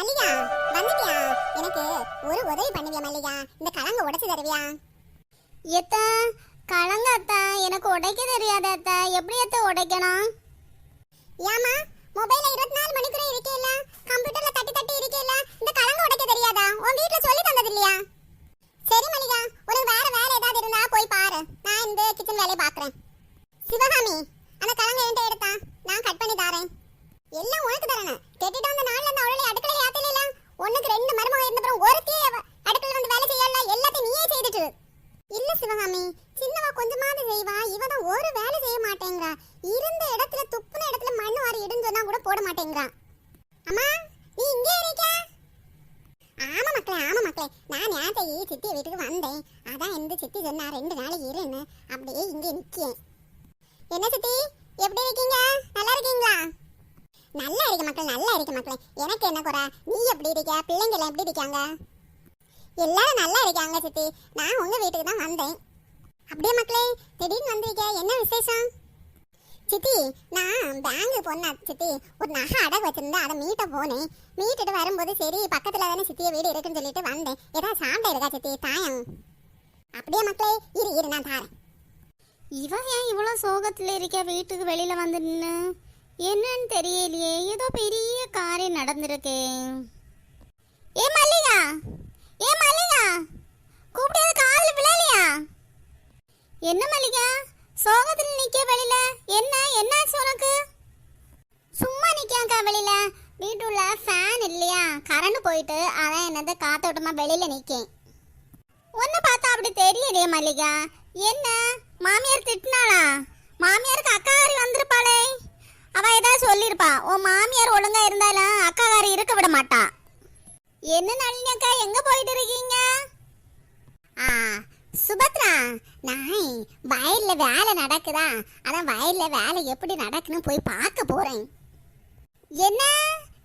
மல்லிகா வந்துட்டியா? எனக்கு ஒரு உதவி பண்ணுவியா மல்லிகா? இந்த கலங்க உடைச்சு தருவியா? எத்த கலங்க அத்த. எனக்கு உடைக்க தெரியாத அத்த. எப்படி அத்த உடைக்கணும்? ஏமா மொபைல்ல இருபத்தி நாலு மணிக்கூட இருக்கேல்ல கம்ப்யூட்டர்ல தட்டி தட்டி இருக்கேல்ல இந்த கலங்க உடைக்க தெரியாதா உன் வீட்ல சொல்லி தந்தது இல்லையா சரி மல்லிகா உனக்கு வேற வேலை ஏதாவது இருந்தா போய் பாரு நான் இந்த கிச்சன் வேலையை பாக்குறேன் சிவகாமி அந்த கலங்க என்கிட்ட எடுத்தா நான் கட் பண்ணி தாரேன் எல்லாம் உனக்கு தரணும் கெட்டிட்டு வந்த நாள்ல இருந்து அவளை அடுக்கலையில ஆத்தல உனக்கு ரெண்டு மருமக இருந்தப்புறம் ஒருத்தியே அவ அடுக்கல வந்து வேலை செய்யல எல்லாத்தையும் நீயே செய்துட்டு இல்ல சிவகாமி சின்னவா கொஞ்சமாவது செய்வா இவ தான் ஒரு வேலை செய்ய மாட்டேங்கிறா இருந்த இடத்துல துப்புன இடத்துல மண்ணு வாரி இடுன்னு சொன்னா கூட போட மாட்டேங்கிறா அம்மா நீ இங்கே இருக்க ஆமா மக்களே ஆமா மக்களே அப்படியே சித்தி வீட்டுக்கு வந்தேன். அதான் இந்த சித்தி சொன்னா ரெண்டு நாளைக்கு இருன்னு. அப்படியே இங்கே நிக்கேன். என்ன சித்தி? எப்படி இருக்கீங்க? நல்லா இருக்கீங்களா? நல்லா இருக்கு மக்கள் நல்லா இருக்கு மக்கள். எனக்கு என்ன குறை? நீ எப்படி இருக்க? பிள்ளைங்க எப்படி இருக்காங்க? எல்லாரும் நல்லா இருக்காங்க சித்தி. நான் உங்க வீட்டுக்கு தான் வந்தேன். அப்படியே மக்களே திடீர்னு வந்திருக்க என்ன விசேஷம்? சித்தி நான் பேங்க் போனேன் சித்தி. ஒரு நகை அடகு வச்சிருந்தேன் அதை மீட்ட போனேன். மீட்டுட்டு வரும்போது சரி பக்கத்துல தானே சித்திய வீடு இருக்குன்னு சொல்லிட்டு வந்தேன். ஏதாவது சாப்பிட இருக்கா சித்தி தாயம்? அப்படியே மக்களே இரு இரு நான் தாரேன். இவன் ஏன் இவ்வளோ சோகத்தில் இருக்க வீட்டுக்கு வெளியில வந்து நின்று என்னன்னு தெரியலையே ஏதோ பெரிய காரியம் நடந்திருக்கு. ஏ மல்லிகா ஏ மல்லிகா கூப்பிட்டு காலில் விழலையா? என்ன மல்லிகா? சோகத்தில் நிக்க வெளியில என்ன என்னாச்சு உனக்கு சும்மா நிக்காக்கா வெளியில வீட்டுள்ள ஃபேன் இல்லையா? கரண்ட் போயிட்டு அதான் என்னது காத்தோட்டமா வெளியில நிக்கேன். உன்னை பார்த்தா அப்படி தெரியலையே மல்லிகா. என்ன? மாமியார் திட்டினாளா? மாமியாருக்கு அக்காகாரி வந்திருப்பாளே. அவ ஏதாவது சொல்லியிருப்பா உன் மாமியார் ஒழுங்கா இருந்தாலும் அக்காகாரி இருக்க விட மாட்டா. என்ன நளினி அக்கா எங்க போயிட்டு இருக்கீங்க? ஆ சுபத்ரா நான் வயல்ல வேலை நடக்குதா? அதான் வயல்ல வேலை எப்படி நடக்குன்னு போய் பார்க்க போறேன். என்ன?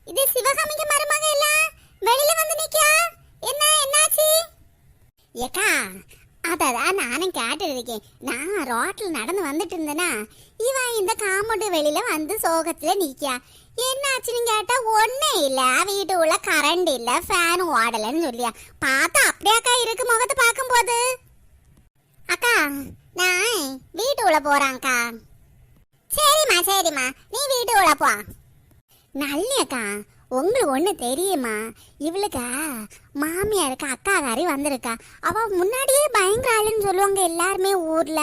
இது சிவகாமிக்கு மருமக இல்ல? வெளியில வந்து நிக்கா என்ன என்னாச்சு? ஏக்கா அததான் நானும் கேட்டு இருக்கேன் நான் ரோட்ல நடந்து வந்துட்டு இருந்தேனா இவன் இந்த காம்பவுண்டு வெளியில வந்து சோகத்துல நிக்கா என்னாச்சுன்னு கேட்டா ஒண்ணே இல்ல. வீட்டு உள்ள கரண்ட் இல்ல ஃபேன் ஓடலன்னு சொல்லியா. பார்த்தா அப்படியாக்கா இருக்கு முகத்தை பார்க்கும்போது? அக்கா நான் வீட்டு உள்ள போறான்க்கா. சரிம்மா சரிம்மா. நீ வீட்டு உள்ள போ. நல்லியக்கா உங்களுக்கு ஒண்ணு தெரியுமா? இவளுக்கு மாமியாருக்கு அக்காகாரி வந்திருக்கா. அவ முன்னாடியே பயங்கர ஆளுன்னு சொல்லுவாங்க எல்லாருமே ஊர்ல.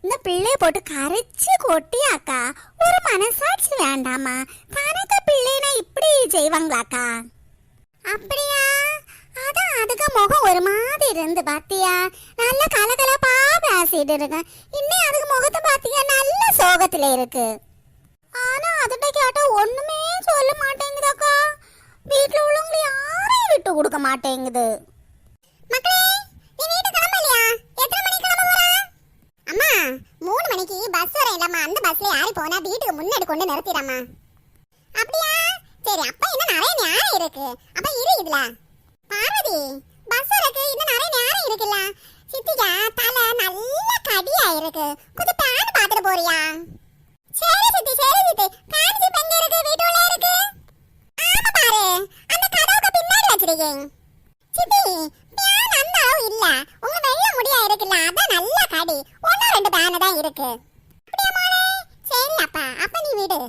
இந்த பிள்ளைய போட்டு கரைச்சு கொட்டி அக்கா ஒரு மனசாட்சி வேண்டாமா? தனக்கு பிள்ளைனா இப்படி செய்வாங்களாக்கா? அப்படியா? முகம் ஒரு மாதிரி இருந்து பாத்தியா? நல்ல கலகலப்பா பேசிட்டு இருக்கு. இன்னும் அதுக்கு முகத்தை பாத்தியா? நல்ல சோகத்துல இருக்கு. ஆனா அதுட்ட கேட்டா ஒண்ணுமே சொல்ல மாட்டேங்குதாக்கா வீட்டுல உள்ளவங்க யாரையும் விட்டு கொடுக்க மாட்டேங்குது. மக்களே நீ வீட்டு கிளம்பலையா எத்தனை மணிக்கு கிளம்ப போற? அம்மா மூணு மணிக்கு பஸ் வர இல்லம்மா. அந்த பஸ்ல யாரு போனா வீட்டுக்கு முன்னாடி கொண்டு நிறுத்திடம்மா. அப்படியா? சரி அப்ப இன்னும் நிறைய நியாயம் இருக்கு. அப்ப இரு இதுல. பார்வதி பஸ் இருக்கு. இன்னும் நிறைய நேரம் இருக்குல்ல. சித்தியா தலை நல்ல கடியா இருக்கு கொஞ்சம் பேன் பாத்துட்டு போறியா? சரி சித்தி சரி சித்தி. பேன் ஜிப் எங்க இருக்கு? வீட்டுல இருக்கு. ஆமா பாரு அந்த கதவுக்கு பின்னாடி வச்சிருக்கேன். சித்தி பேன் அந்த அளவு இல்ல. உங்க வெள்ள முடியா இருக்குல்ல. அதான் நல்ல கடி. ஒன்னும் ரெண்டு பேன் தான் இருக்கு. அப்படியே மோனே? சரி அப்பா அப்ப நீ விடு.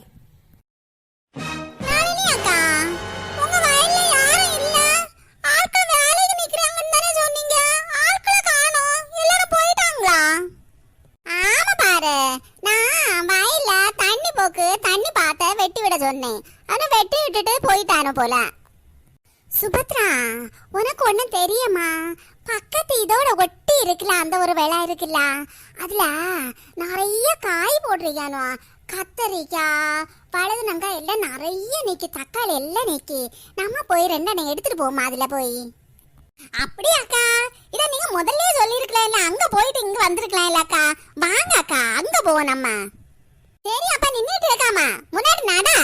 விட சொன்னேன். ஆனா வெட்டி விட்டுட்டு போயிட்டானு போல. சுபத்ரா உனக்கு ஒண்ணு தெரியுமா? பக்கத்து இதோட ஒட்டி இருக்குல்ல அந்த ஒரு விளை இருக்குல்ல? அதுல நிறைய காய் போட்டிருக்கானோ கத்தரிக்காய் பழுதுனங்காய் எல்லாம் நிறைய நிக்கி தக்காளி எல்லாம் நிக்கி. நம்ம போய் ரெண்டெண்ணெய் எடுத்துட்டு போமா அதுல போய்? அப்படியாக்கா இத நீங்க முதல்ல சொல்லிருக்கலாம் இல்ல அங்க போயிட்டு இங்க வந்திருக்கலாம் இல்லக்கா வாங்க அக்கா அங்க போவோம் நம்ம. சரி அப்ப முன்னாடி நடா?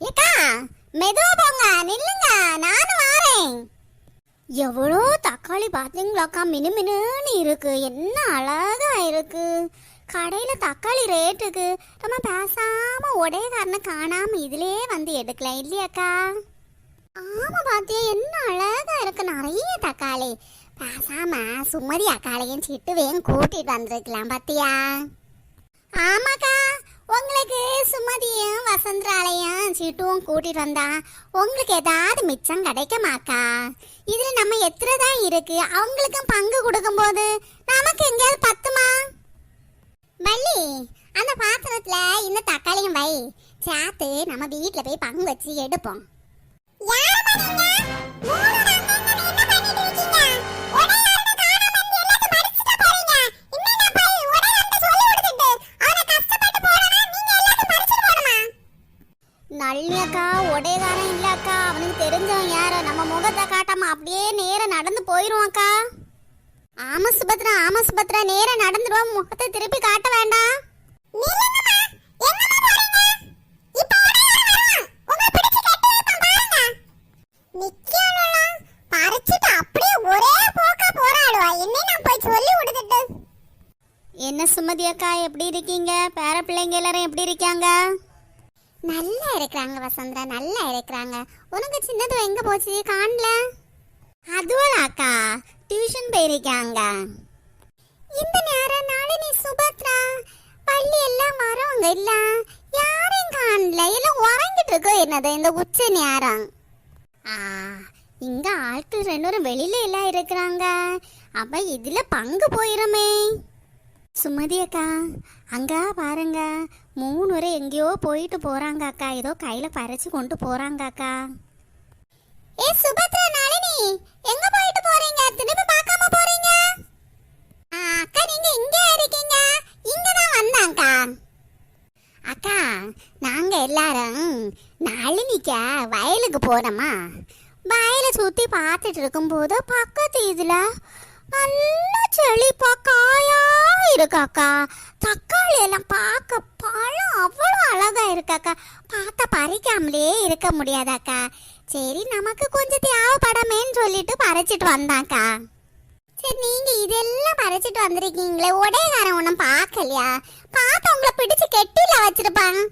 ஏக்கா மெதுவா போங்க நில்லுங்க நானும் வாரேன். எவ்வளோ தக்காளி பார்த்தீங்களாக்கா மினு மினுன்னு இருக்கு. என்ன அழகா இருக்கு. கடையில் தக்காளி ரேட்டுக்கு நம்ம பேசாம ஒரே காரணம் காணாம இதுலயே வந்து எடுக்கலாம் இல்லையாக்கா? ஆமா பாத்தியா என்ன அழகா இருக்கு. நிறைய தக்காளி. பேசாம சுமதி அக்காளையும் சிட்டுவையும் கூட்டிட்டு வந்திருக்கலாம் பாத்தியா? ஆமாக்கா சுமதியும் வசந்தராலையும் சீட்டும் கூட்டிட்டு வந்தா உங்களுக்கு ஏதாவது மிச்சம் கிடைக்குமாக்கா? இதுல நம்ம எத்தனை தான் இருக்கு? அவங்களுக்கும் பங்கு கொடுக்கும்போது நமக்கு எங்கேயாவது பத்துமா? வள்ளி அந்த பாத்திரத்துல இந்த தக்காளியும் வை. சேர்த்து நம்ம வீட்டில் போய் பங்கு வச்சு எடுப்போம். சுபத்ரா ஆமா சுபத்ரா நேரா நடந்துருவோம் முகத்தை திருப்பி காட்ட வேண்டாம். என்ன சுமதி அக்கா எப்படி இருக்கீங்க? பேர பிள்ளைங்க எல்லாரும் எப்படி இருக்காங்க? நல்லா இருக்கிறாங்க வசந்தரா நல்லா இருக்கிறாங்க. உனக்கு சின்னது எங்க போச்சு? காணல. அதுவா அக்கா டியூஷன் போயிருக்காங்க. இந்த நேரம் நாளினி சுபத்ரா பள்ளி எல்லாம் வரவங்க இல்ல. யாரையும் காணல. எல்லாம் உறங்கிட்டு இருக்கோ என்னது? இந்த உச்ச நேரம். ஆ இங்க ஆட்கள் ரெண்டு பேரும் வெளியில எல்லாம் இருக்கிறாங்க. அப்ப இதுல பங்கு போயிருமே. சுமதி அக்கா அங்கா பாருங்க. மூணு வரை எங்கேயோ போயிட்டு போறாங்க அக்கா. ஏதோ கையில பறிச்சு கொண்டு போறாங்க அக்கா. ஏ சுபத்ரா நளினி. நளினிக்க வயலுக்கு போனோமா? வயலை சுற்றி பார்த்துட்டு இருக்கும்போது பக்கத்து இதில் நல்ல செழிப்பா காயா இருக்காக்கா. தக்காளி எல்லாம் பார்க்க பழம் அவ்வளோ அழகா இருக்கு அக்கா பார்த்தா பறிக்காமலே இருக்க முடியாதாக்கா. சரி நமக்கு கொஞ்சம் தேவைப்படமேன்னு சொல்லிட்டு பறிச்சிட்டு வந்தாக்கா. சரி நீங்க இதெல்லாம் பறிச்சிட்டு வந்திருக்கீங்களே. உடையகாரன் ஒன்றும் பார்க்கலையா? பார்த்து உங்களை பிடிச்சு கெட்டில வச்சிருப்பாங்க.